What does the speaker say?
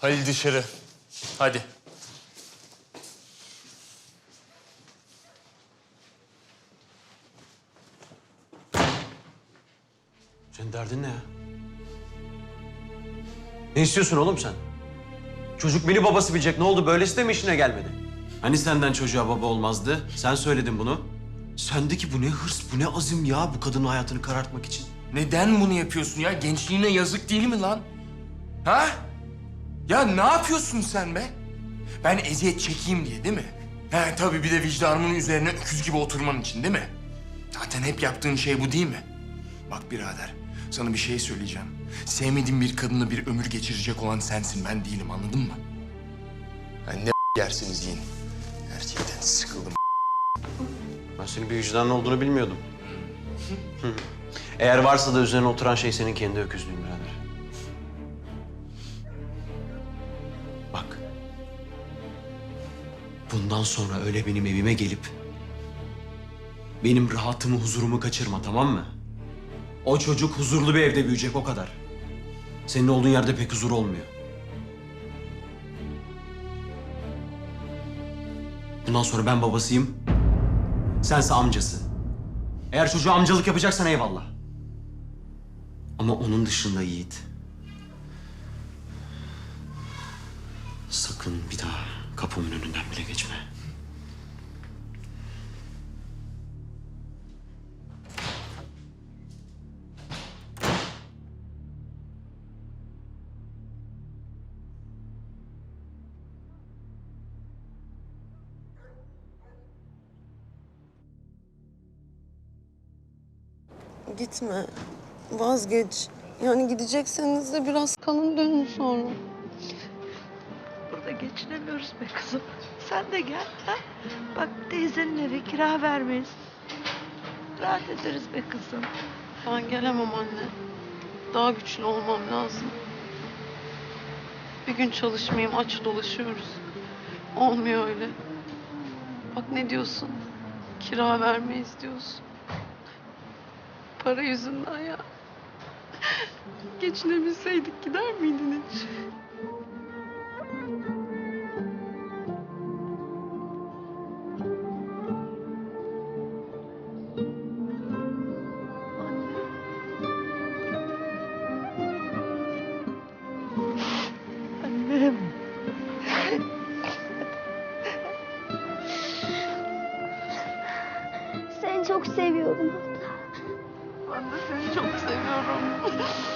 Halil dışarı. Hadi. Senin derdin ne ya? Ne istiyorsun oğlum sen? Çocuk beni babası bilecek. Ne oldu? Böylesi de mi işine gelmedi? Hani senden çocuğa baba olmazdı? Sen söyledin bunu. Sendeki bu ne hırs, bu ne azim ya bu kadının hayatını karartmak için. Neden bunu yapıyorsun ya? Gençliğine yazık değil mi lan? Ha? Ya ne yapıyorsun sen be? Ben eziyet çekeyim diye değil mi? He tabii bir de vicdanımın üzerine öküz gibi oturman için değil mi? Zaten hep yaptığın şey bu değil mi? Bak birader, sana bir şey söyleyeceğim. Sevmediğin bir kadınla bir ömür geçirecek olan sensin, ben değilim anladın mı? Yani ne yersiniz yiyin. Gerçekten sıkıldım. Ben senin bir vicdanın olduğunu bilmiyordum. Eğer varsa da üzerine oturan şey senin kendi öküzlüğün birader. Bundan sonra öyle benim evime gelip... ...benim rahatımı, huzurumu kaçırma tamam mı? O çocuk huzurlu bir evde büyüyecek o kadar. Senin olduğun yerde pek huzur olmuyor. Bundan sonra ben babasıyım, Sense amcası. Eğer çocuğa amcalık yapacaksan eyvallah. Ama onun dışında Yiğit. Sakın bir daha kapımın önünden bile geçme. Gitme. Vazgeç. Yani gidecekseniz de biraz kalın dönün sonra. Burada geçinemiyoruz be kızım. Sen de gel. Ha? Bak teyzenin evi kira vermeyiz. Rahat ederiz be kızım. Ben gelemem anne. Daha güçlü olmam lazım. Bir gün çalışmayayım aç dolaşıyoruz. Olmuyor öyle. Bak ne diyorsun? Kira vermeyiz diyorsun. Para yüzünden ya. Geçinebilseydik gider miydin hiç? Çok seviyorum. Ben de seni çok seviyorum.